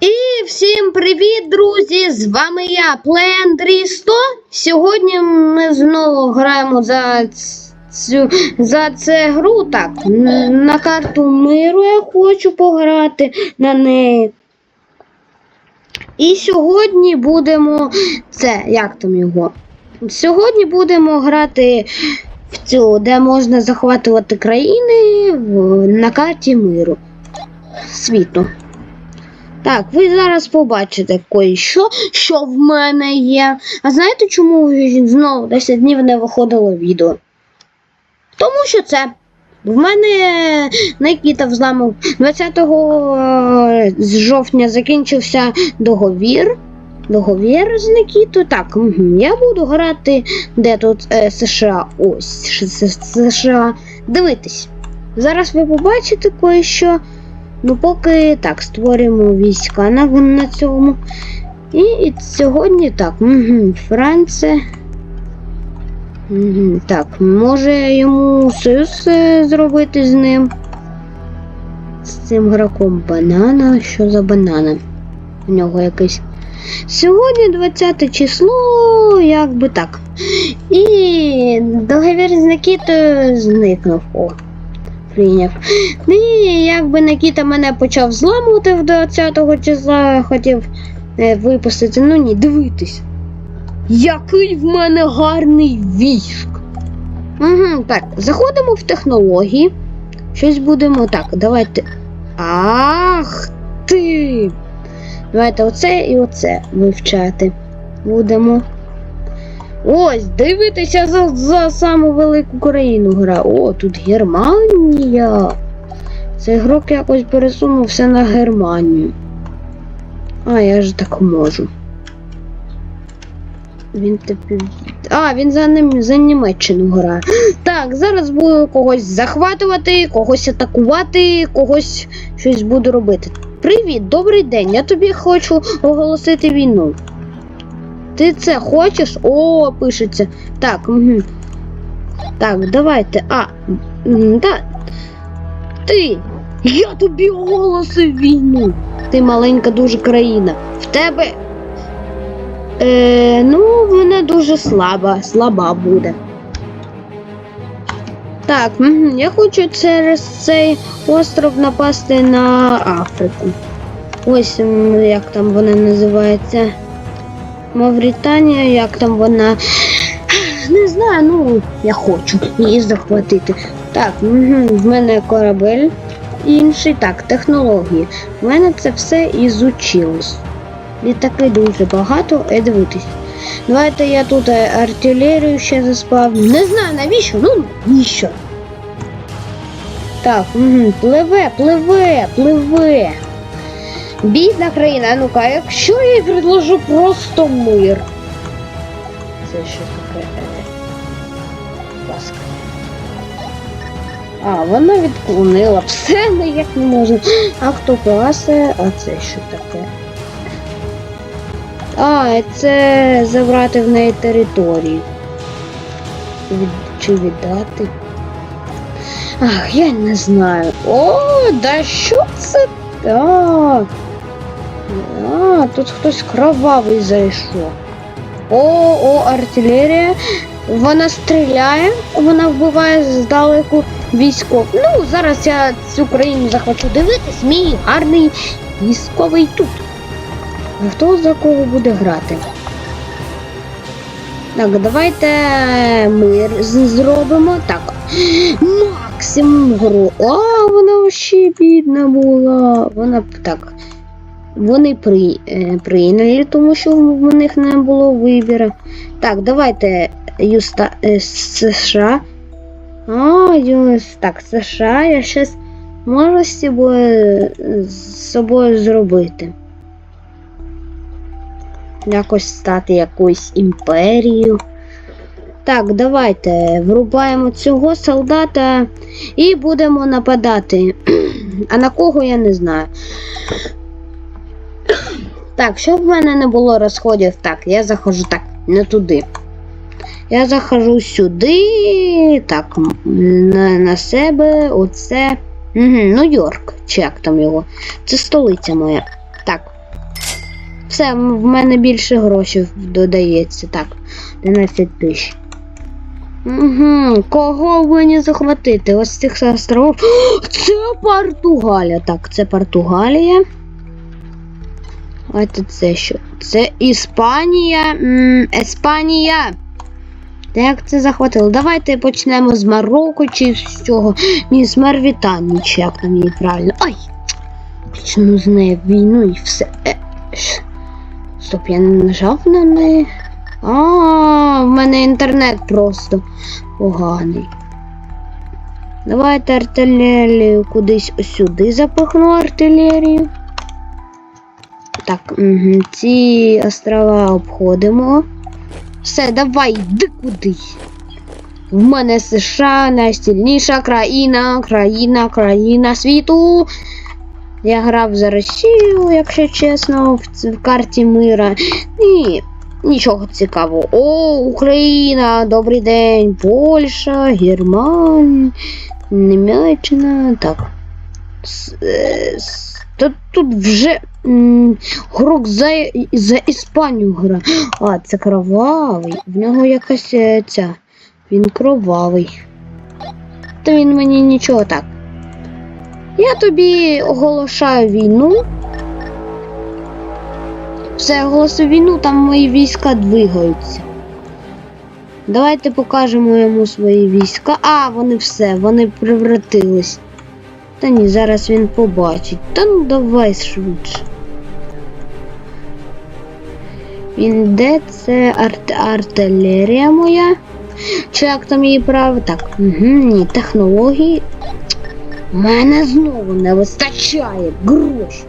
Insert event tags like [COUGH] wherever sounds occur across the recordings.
І всім привіт, друзі! З вами я, Плей 100. Сьогодні ми знову граємо за цю за це гру. Так, на карту миру я хочу пограти на неї. І сьогодні будемо. Це, як там його? Сьогодні будемо грати в цю, де можна захватувати країни на карті миру. Світу. Так, ви зараз побачите кое-що, що в мене є. А знаєте, чому знову 10 днів не виходило відео? Тому що це. В мене Никіта взламав 20 з жовтня закінчився договір. Договір з Никітою. Так, я буду грати де тут е, США. Ось США. Дивитись. Зараз ви побачите кое-що. Ну, поки так, створюємо війська на, на цьому. І, і сьогодні так. Угу, Франція. Угу, так, може йому союз е, зробити з ним. З цим граком банана. Що за банана? У нього якийсь. Сьогодні 20 число, як би так. І договір з Никітою зникнув. О, прийняв. І якби Никіта мене почав зламувати в 20-го числа, хотів е, випустити. Ну ні, дивитись. Який в мене гарний військ. Угу, так, заходимо в технології. Щось будемо так, давайте. Ах ти! Давайте оце і оце вивчати. Будемо. Ось, дивитися за, за саму велику країну гра. О, тут Германія. Цей ігрок якось пересунувся на Германію. А, я ж так можу. Він тепер. А, він за ним за Німеччину грає. [GASPS] Так, зараз буду когось захватувати, когось атакувати, когось щось буду робити. Привіт, добрий день. Я тобі хочу оголосити війну. Ти це хочеш? О, пишеться. Так, угу. Так, давайте. А, да. Ти. Я тобі оголосив війну. Ти маленька дуже країна. В тебе. Е, ну, вона дуже слаба, слаба буде. Так, я хочу через цей остров напасти на Африку. Ось як там вона називається. Мавританія, як там вона. Не знаю, ну я хочу її захватити. Так, угу, в мене корабель інший. Так, технології. В мене це все ізучилось. Літаки дуже багато, е, дивитись. Давайте я тут е, артилерію ще заспав. Не знаю навіщо, ну навіщо. Так, угу, пливе, пливе, пливе. Бідна країна, ну-ка, якщо я їй предложу просто мир. Це що таке? Ласка. А, вона відклонила. Все ніяк не можна. А хто класе? А це що таке? А, це забрати в неї територію. Від... Чи віддати? Ах, я не знаю. О, да що це так? А, тут хтось кровавий зайшов. О, о, артилерія. Вона стріляє, вона вбиває здалеку військов. Ну, зараз я цю країну захочу дивитись, мій гарний військовий тут. Хто за кого буде грати? Так, давайте мир зробимо. Так. Максимум гру. А, вона ще бідна була. Вона так. Вони при, е, прийняли, тому що в них не було вибіру. Так, давайте Юста, е, США. А, Юс, так, США я щас можу з собою, з собою зробити. Якось стати якоюсь імперією. Так, давайте врубаємо цього солдата і будемо нападати. [CLEARS THROAT] А на кого я не знаю. Так, щоб в мене не було розходів, так, я заходжу так, не туди. Я захожу сюди, так, на, на себе, оце. Нью-Йорк, чи як там його. Це столиця моя. Так. Все, в мене більше грошей додається. Так, 11 тисяч. Угу, кого мені захватити? Ось цих островів. Це Португалія. Так, це Португалія. А це що? Це Іспанія. М, Еспанія. Та як це захватило? Давайте почнемо з Марокко чи з цього. Ні, з Марвітанії, чи як там її правильно. Ай! Почну з неї війну і все. Е, Стоп, я не нажав на неї. А, в мене інтернет просто поганий. Давайте артилерію кудись сюди запихну артилерію. Так, угу. ці острова обходимо. Все, давай, йди кудись. В мене США найсильніша країна, країна, країна світу. Я грав за Росію, якщо чесно, в, в карті мира. Ні, нічого цікавого. О, Україна, добрий день, Польща, Германія, Німеччина. Так. С- е, с- Тут, тут вже грок за, за Іспанію гра. А, це кровавий. В нього якась е, ця. Він кровавий. Та він мені нічого так. Я тобі оголошаю війну. Все, оголосив війну, там мої війська двигаються. Давайте покажемо йому свої війська. А, вони все, вони превратились. Та ні, зараз він побачить. Та ну давай швидше. Він де це арт артилерія моя? Чи як там її право? Так, угу, ні, технології. Мене знову не вистачає грошей.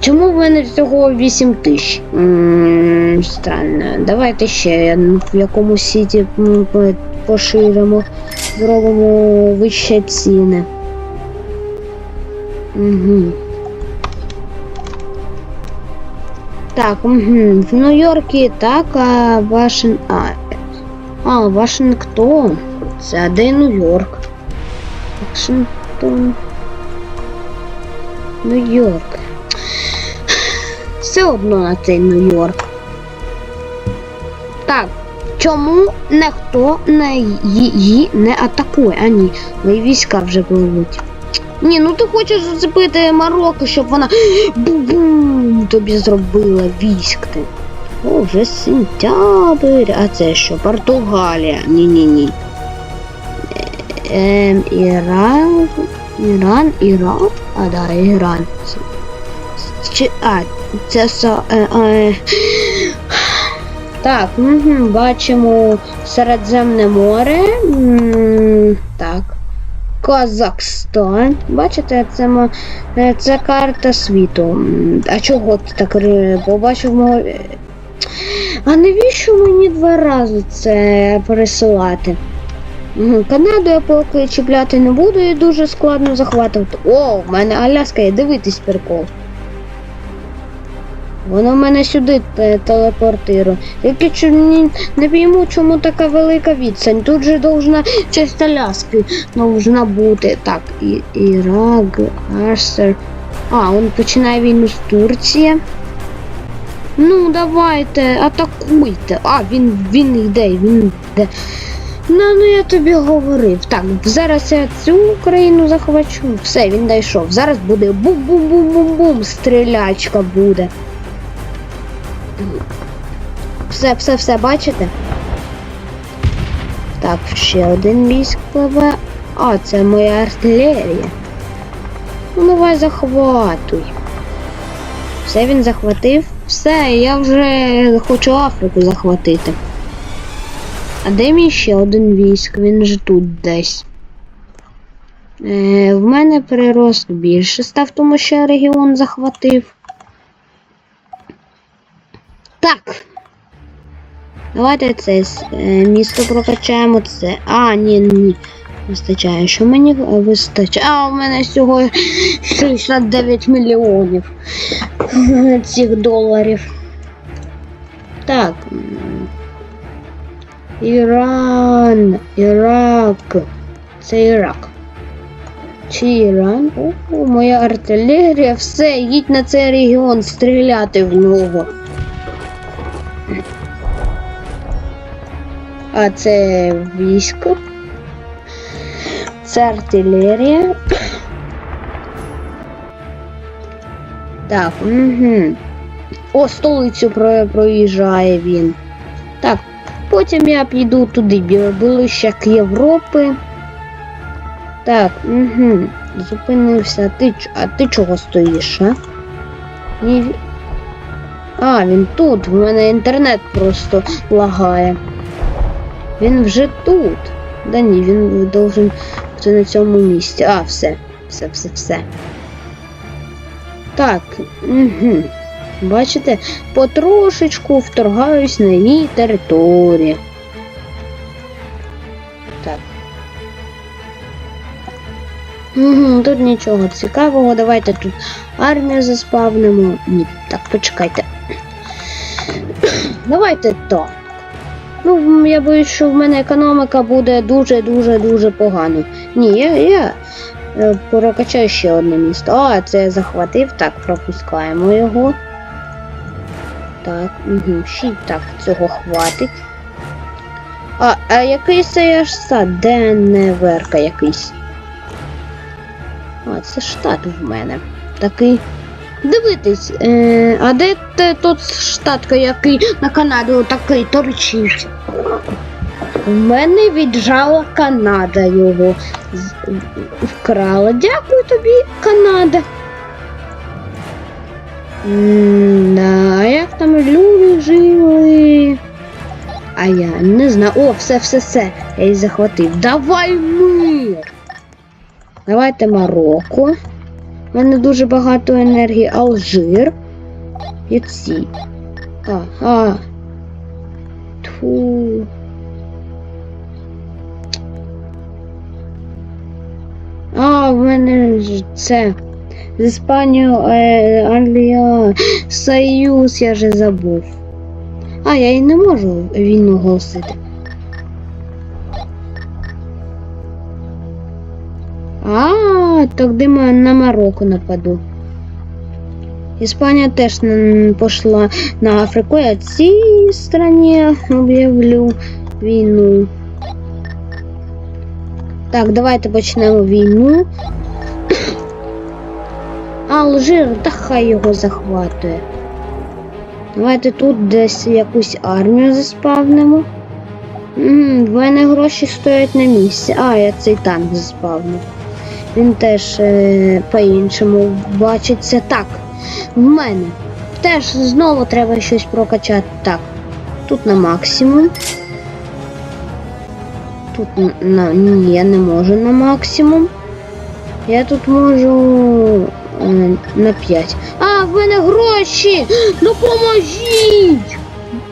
Чому в мене всього 8 тисяч? Странно. Давайте ще в якомусь сіті поширимо, зробимо вище ціни. Угу. Так, угу. в Нью-Йоркі так, а Вашин... А, а, Вашингтон. Це де Нью-Йорк? Вашингтон. Нью-Йорк. Все одно на цей Нью-Йорк. Так, чому ніхто не її не атакує? А ні, мої війська вже пливуть. Ні, ну ти хочеш зацепити Марокко, щоб вона бум тобі зробила військ ти. О, вже сентябрь. А це що? Португалія. Ні-ні-ні. Ем, Іран. Іран, Іран. А, да, Іран. Чи, а, це са, е, е. Так, угу, бачимо Середземне море. М, так. Казахстан. Бачите, це, е, це карта світу. А чого ти так побачив мого. А навіщо мені два рази це пересилати? Канаду я поки чіпляти не буду і дуже складно захватувати. О, в мене Аляска є, дивитись прикол. Воно мене сюди телепортирує. Тільки чу- не пойму, чому така велика відстань. Тут же должна часть Аляски должна бути. Так, і, Ірак, Арсер. А, він починає війну з Турції. Ну, давайте, атакуйте. А, він, він йде, він йде. Ну, ну я тобі говорив. Так, зараз я цю країну захвачу. Все, він дійшов. Зараз буде бум-бум-бум-бум-бум. Стрілячка буде. Все, все, все, бачите? Так, ще один військ пливе. А, це моя артилерія. Ну, давай захватуй. Все він захватив. Все, я вже хочу Африку захватити. А де мій ще один військ? Він же тут десь. Е, в мене прирост більше став, тому що регіон захватив. Так. Давайте це е, місто прокачаємо. Це. А, ні, ні. Вистачає. Що мені е, вистачає? А, у мене всього 69 мільйонів цих доларів. Так. Іран, Ірак. Це Ірак. чи Іран. О, моя артилерія, все, їдь на цей регіон стріляти в нього. А це військо. Це артилерія. Так, угу. О, столицю про- проїжджає він. Так, потім я піду туди, бі- ближче к Європи. Так, угу. Зупинився. Ти, а ти чого стоїш, а? А, він тут. В мене інтернет просто лагає. Він вже тут. Да ні, він должен бути на цьому місці. А, все. Все, все, все. Так, угу. Бачите, потрошечку вторгаюсь на її територію. Так. Угу, тут нічого цікавого. Давайте тут армію заспавнимо. Ні, так, почекайте. [COUGHS] Давайте так. Ну, я боюсь, що в мене економіка буде дуже-дуже-дуже погано. Ні, я, я е, прокачаю ще одне місто. А, це я захватив. Так, пропускаємо його. Так, угу, ще так, цього хватить. А, а який це я ж сад? Деневерка якийсь. А, це штат в мене. Такий. Дивитись, е, а де те тот штатка, який на Канаду такий торчить? В мене віджала Канада його. Вкрала. Дякую тобі, Канада. М, Да, як там люди жили? А я не знаю. О, все, все, все. Я її захватив. Давай мир! Давайте Марокко. У мене дуже багато енергії. Алжир. І. А, а. Тьфу. А, в мене ж це. З Іспанією, е, Англія, Союз, я вже забув. А, я і не можу війну оголосити. А, тоді ми на Марокко нападу. Іспанія теж м, пішла на Африку, я цій страні об'явлю війну. Так, давайте почнемо війну. [COUGHS] Алжир, та хай його захватує. Давайте тут десь якусь армію заспавнимо. М, В мене гроші стоять на місці. А, я цей танк заспавнив. Він теж е, по-іншому бачиться. Так, в мене теж знову треба щось прокачати. Так, тут на максимум. Тут на, на ні, я не можу на максимум. Я тут можу е, на 5. А, в мене гроші! [GASPS] Допоможіть!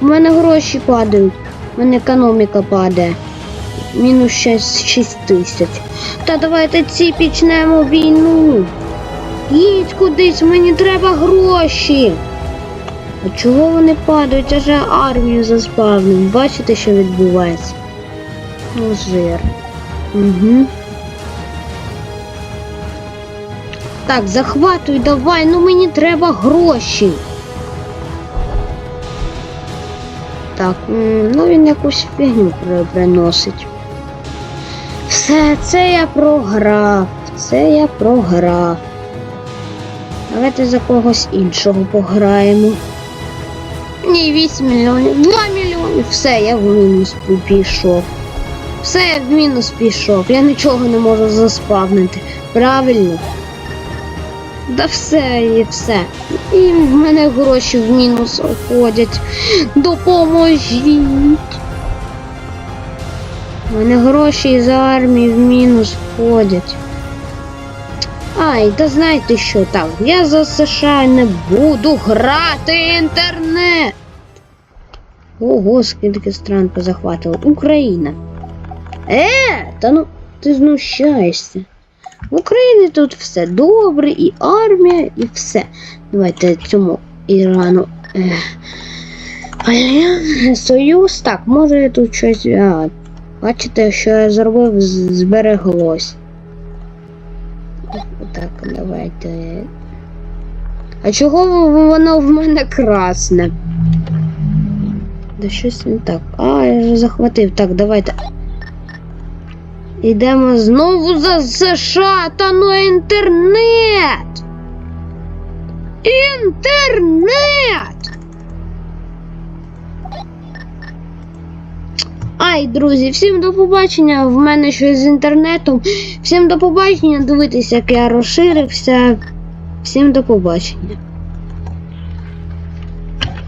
В мене гроші падають. В мене економіка падає. Мінус 6, 6 тисяч. Та давайте ці почнемо війну. Їдь кудись, мені треба гроші. А чого вони падають? Же армію заспавнив. Бачите, що відбувається? Алжир. Угу. Так, захватуй, давай, ну мені треба гроші. Так, ну він якусь фігню приносить. Все, це я програв. Це я програв. Давайте за когось іншого пограємо. Ні, 8 мільйонів, 2 мільйони. Все, я в мінус пішов. Все, я в мінус пішов. Я нічого не можу заспавнити. Правильно? Да все і все. І в мене гроші в мінус уходять. Допоможіть. Мене гроші з армії в мінус входять. Ай, та знаєте що так? Я за США не буду грати інтернет. Ого, скільки стран позахватили. Україна. Е, та ну ти знущаєшся. В Україні тут все добре, і армія, і все. Давайте цьому Ірану. Е, Союз. Так, може я тут щось. А, бачите, що я зробив, збереглось. Так, давайте. А чого воно в мене красне? Да щось не так. А, я вже захватив. Так, давайте. Йдемо знову за США та ну інтернет. Інтернет. Ай, друзі, всім до побачення. В мене щось з інтернетом. Всім до побачення. Дивитися, як я розширився. Всім до побачення.